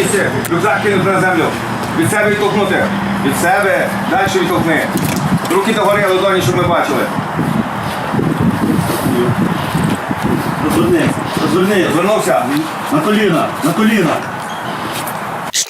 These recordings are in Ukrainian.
місці, рюкзак кинути на землю. Від себе відтолкнути. Від себе, далі відтолкни. Руки догори, ладоні, щоб ми бачили. Розвернись, розвернись. Звернувся. На коліна, на коліна.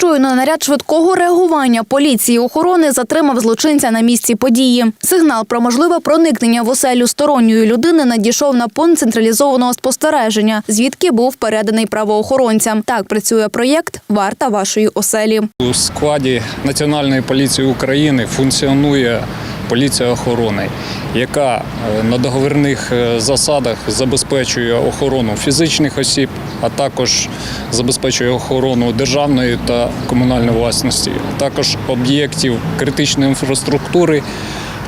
Щойно наряд швидкого реагування поліції охорони затримав злочинця на місці події. Сигнал про можливе проникнення в оселю сторонньої людини надійшов на пункт централізованого спостереження, звідки був переданий правоохоронцям. Так працює проєкт Варта вашої оселі. У складі Національної поліції України функціонує поліція охорони, яка е, на договірних е, засадах забезпечує охорону фізичних осіб, а також забезпечує охорону державної та комунальної власності, також об'єктів критичної інфраструктури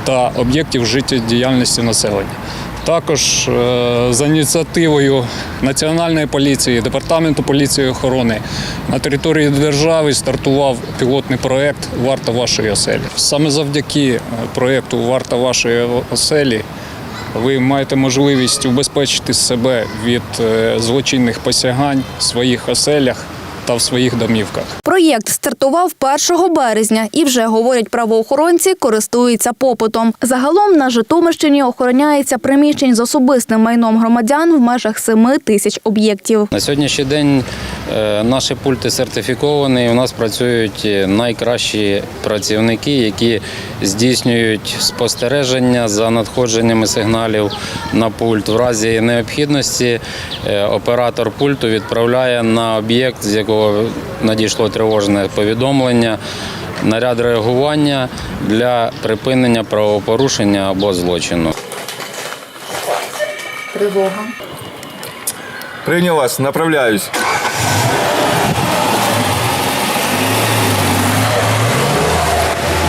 та об'єктів життєдіяльності населення. Також е, за ініціативою Національної поліції, департаменту поліції охорони на території держави стартував пілотний проект Варта вашої оселі. Саме завдяки е, проекту Варта вашої оселі ви маєте можливість убезпечити себе від е, злочинних посягань в своїх оселях та в своїх домівках. Проєкт стартував 1 березня і вже говорять правоохоронці, користується попитом. Загалом на Житомирщині охороняється приміщень з особистим майном громадян в межах 7 тисяч об'єктів. На сьогоднішній день наші пульти сертифіковані. У нас працюють е, найкращі працівники, які здійснюють спостереження за надходженнями сигналів на пульт. В разі необхідності е, оператор пульту відправляє на об'єкт, з якого надійшло тривожне повідомлення. Наряд реагування для припинення правопорушення або злочину. Прийняв вас, направляюсь.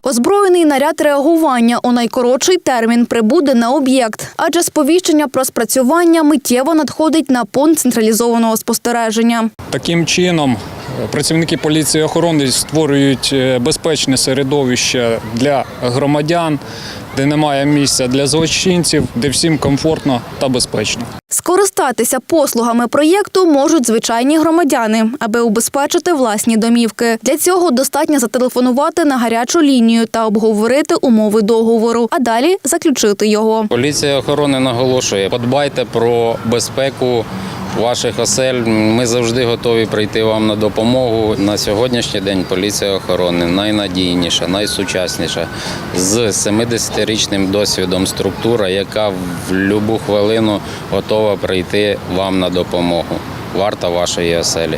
Озброєний наряд реагування у найкоротший термін прибуде на об'єкт, адже сповіщення про спрацювання миттєво надходить на пункт централізованого спостереження. Таким чином, працівники поліції охорони створюють е, безпечне середовище для громадян, де немає місця для злочинців, де всім комфортно та безпечно. Скористатися послугами проєкту можуть звичайні громадяни, аби убезпечити власні домівки. Для цього достатньо зателефонувати на гарячу лінію та обговорити умови договору, а далі заключити його. Поліція охорони наголошує, подбайте про безпеку ваших осель. Ми завжди готові прийти вам на допомогу. На сьогоднішній день поліція охорони найнадійніша, найсучасніша з 70-річним досвідом структура, яка в будь-яку хвилину готова прийти вам на допомогу. Варта вашої оселі.